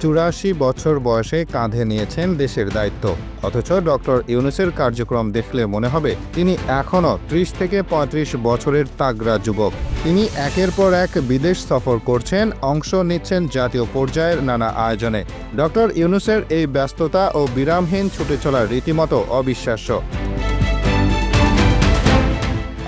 চুরাশি বছর বয়সে কাঁধে নিয়েছেন দেশের দায়িত্ব। অথচ ডক্টর ইউনুসের কার্যক্রম দেখলে মনে হবে, তিনি এখনও ত্রিশ থেকে পঁয়ত্রিশ বছরের তাগড়া যুবক। তিনি একের পর এক বিদেশ সফর করছেন, অংশ নিচ্ছেন জাতীয় পর্যায়ের নানা আয়োজনে। ডক্টর ইউনুসের এই ব্যস্ততা ও বিরামহীন ছুটে চলা রীতিমতো অবিশ্বাস্য।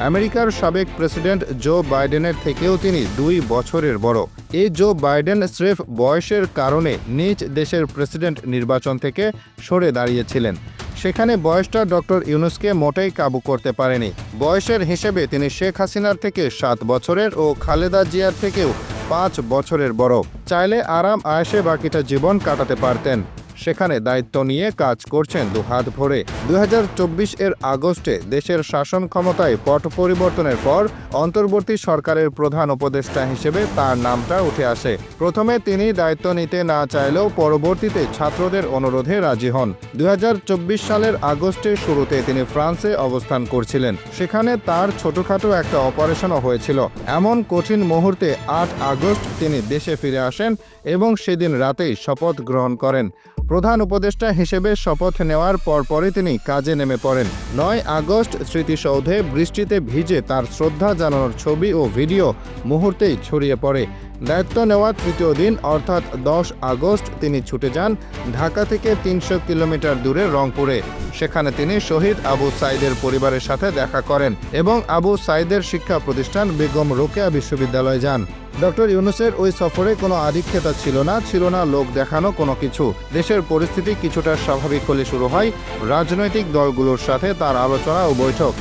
আমেরিকার সাবেক প্রেসিডেন্ট জো বাইডেনের থেকেও তিনি দুই বছরের বড়। এই জো বাইডেন স্রেফ বয়সের কারণে নিজ দেশের প্রেসিডেন্ট নির্বাচন থেকে সরে দাঁড়িয়েছিলেন। সেখানে বয়সটা ডক্টর ইউনুসকে মোটেই কাবু করতে পারেনি। বয়সের হিসেবে তিনি শেখ হাসিনার থেকে সাত বছরের ও খালেদা জিয়ার থেকেও পাঁচ বছরের বড়। চাইলে আরাম আয়েসে বাকিটা জীবন কাটাতে পারতেন। সেখানে দায়িত্ব নিয়ে কাজ করছেন দুহাত ভরে। দুই হাজার চব্বিশ এর আগস্টে দেশের শাসন ক্ষমতায় পট পরিবর্তনের পর অন্তর্বর্তী সরকারের প্রধান উপদেষ্টা হিসেবে তার নামটা উঠে আসে। প্রথমে তিনি দায়িত্ব নিতে না চাইলেও পরবর্তীতে ছাত্রদের অনুরোধে রাজি হন। দুই হাজার চব্বিশ সালের আগস্টের শুরুতে তিনি ফ্রান্সে অবস্থান করছিলেন। সেখানে তার ছোটখাটো একটা অপারেশনও হয়েছিল। এমন কঠিন মুহূর্তে আট আগস্ট তিনি দেশে ফিরে আসেন এবং সেদিন রাতেই শপথ গ্রহণ করেন। প্রধান উপদেষ্টা হিসেবে শপথ নেওয়ার পরপরই তিনি কাজে নেমে পড়েন। নয় আগস্ট স্মৃতিসৌধে বৃষ্টিতে ভিজে তার শ্রদ্ধা জানানোর ছবি ও ভিডিও মুহূর্তেই ছড়িয়ে পড়ে। দায়িত্ব নেওয়ার তৃতীয় দিন, অর্থাৎ দশ আগস্ট, তিনি ছুটে যান ঢাকা থেকে তিনশো কিলোমিটার দূরে রংপুরে। সেখানে তিনি শহীদ আবু সাইদের পরিবারের সাথে দেখা করেন এবং আবু সাইদের শিক্ষা প্রতিষ্ঠান বেগম রোকেয়া বিশ্ববিদ্যালয়ে যান। ডক্টর ইউনুসের ওই সফরে কোনো আধিক্যতা ছিল না ছিল না লোক দেখানো কোনো কিছু। দেশের পরিস্থিতি কিছুটা স্বাভাবিক হলে শুরু হয় রাজনৈতিক দলগুলোর সাথে তার আলোচনা ও বৈঠক।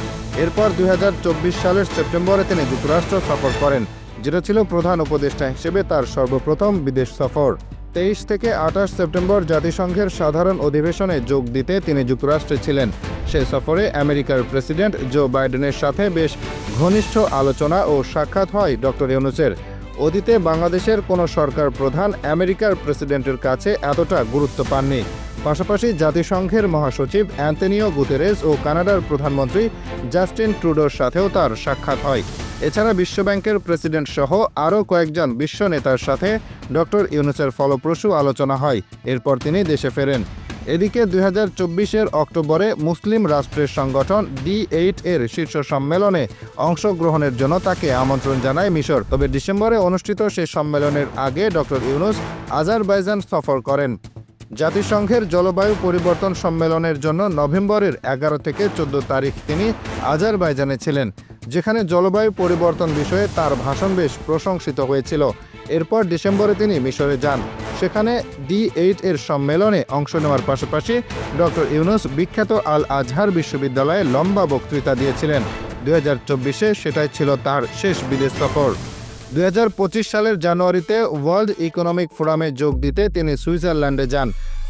এরপর দুই সালের সেপ্টেম্বরে তিনি যুক্তরাষ্ট্র সফর করেন, যেটা ছিল প্রধান উপদেষ্টা হিসেবে তার সর্বপ্রথম বিদেশ সফর। তেইশ থেকে আঠাশ সেপ্টেম্বর জাতিসংঘের সাধারণ অধিবেশনে যোগ দিতে তিনি যুক্তরাষ্ট্রে ছিলেন। সে সফরে আমেরিকার প্রেসিডেন্ট জো বাইডেনের সাথে বেশ ঘনিষ্ঠ আলোচনা ও সাক্ষাৎ হয় ডক্টর ইউনুসের। অতীতে বাংলাদেশের কোনো সরকার প্রধান আমেরিকার প্রেসিডেন্টের কাছে এতটা গুরুত্ব পাননি। পাশাপাশি জাতিসংঘের মহাসচিব অ্যান্টনিও গুতেরেস ও কানাডার প্রধানমন্ত্রী জাস্টিন ট্রুডোর সাথেও তার সাক্ষাৎ হয়। এছাড়া বিশ্বব্যাংকের প্রেসিডেন্ট সহ আরও কয়েকজন বিশ্ব নেতার সাথে ডক্টর ইউনুসের ফলপ্রসূ আলোচনা হয়। এরপর তিনি দেশে ফেরেন। এদিকে দুই হাজার চব্বিশের অক্টোবরে মুসলিম রাষ্ট্রের সংগঠন ডি এইট এর শীর্ষ সম্মেলনে অংশগ্রহণের জন্য তাকে আমন্ত্রণ জানায় মিশর। তবে ডিসেম্বরে অনুষ্ঠিত সেই সম্মেলনের আগে ডক্টর ইউনুস আজারবাইজান সফর করেন। জাতিসংঘের জলবায়ু পরিবর্তন সম্মেলনের জন্য নভেম্বরের এগারো থেকে চোদ্দ তারিখ তিনি আজারবাইজানে ছিলেন, যেখানে জলবায়ু পরিবর্তন বিষয়ে তার ভাষণ বেশ প্রশংসিত হয়েছিল। এরপর ডিসেম্বরে তিনি মিশরে যান। সেখানে ডি এইট এর সম্মেলনে অংশ নেওয়ার পাশাপাশি ডক্টর ইউনুস বিখ্যাত আল আজহার বিশ্ববিদ্যালয়ে লম্বা বক্তৃতা দিয়েছিলেন। দুই হাজার চব্বিশে সেটাই ছিল তার শেষ বিদেশ সফর। দু হাজার পঁচিশ সালের জানুয়ারিতে ওয়ার্ল্ড ইকোনমিক ফোরামে যোগ দিতে তিনি সুইজারল্যান্ডে যান।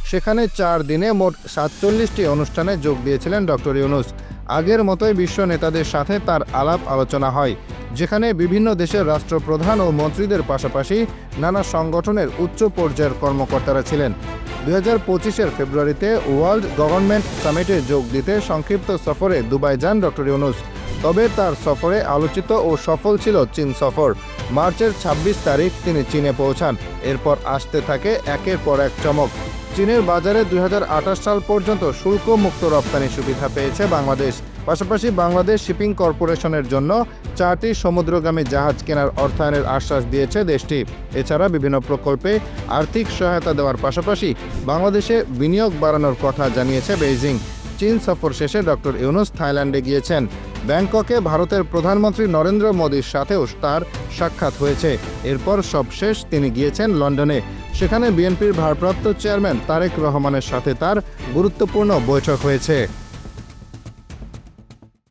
সেখানে চার দিনে মোট সাতচল্লিশটি অনুষ্ঠানে যোগ দিয়েছিলেন ডক্টর ইউনুস। আগের মতোই বিশ্ব নেতাদের সাথে তার আলাপ আলোচনা হয়। যেখানে বিভিন্ন দেশের রাষ্ট্রপ্রধান ও মন্ত্রীদের পাশাপাশি নানা সংগঠনের উচ্চ পর্যায়ের কর্মকর্তারা ছিলেন। দু হাজার পঁচিশের ফেব্রুয়ারিতে ওয়ার্ল্ড গভর্নমেন্ট সামিটে যোগ দিতে সংক্ষিপ্ত সফরে দুবাই যান ডক্টর ইউনুস। তবে তার সফরে আলোচিত ও সফল ছিল চীন সফর। মার্চের ২৬ তারিখ তিনি চীনে পৌঁছান। এরপর আসতে থাকে একের পর এক চমক। চীনের বাজারে দুই হাজার আঠাশ সাল পর্যন্ত শুল্ক মুক্ত রপ্তানি সুবিধা পেয়েছে বাংলাদেশ। পাশাপাশি বাংলাদেশ শিপিং কর্পোরেশনের জন্য চারটি সমুদ্রগামী জাহাজ কেনার অর্থায়নের আশ্বাস দিয়েছে দেশটি। এছাড়া বিভিন্ন প্রকল্পে আর্থিক সহায়তা দেওয়ার পাশাপাশি বাংলাদেশে বিনিয়োগ বাড়ানোর কথা জানিয়েছে বেইজিং। চীন সফর শেষে ডক্টর ইউনুস থাইল্যান্ডে গিয়েছেন। ব্যাংককে ভারতের প্রধানমন্ত্রী নরেন্দ্র মোদীর সাথেও তার সাক্ষাৎ হয়েছে। এরপর সবশেষ তিনি গিয়েছেন লন্ডনে। সেখানে বিএনপির ভারপ্রাপ্ত চেয়ারম্যান তারেক রহমানের সাথে তার গুরুত্বপূর্ণ বৈঠক হয়েছে।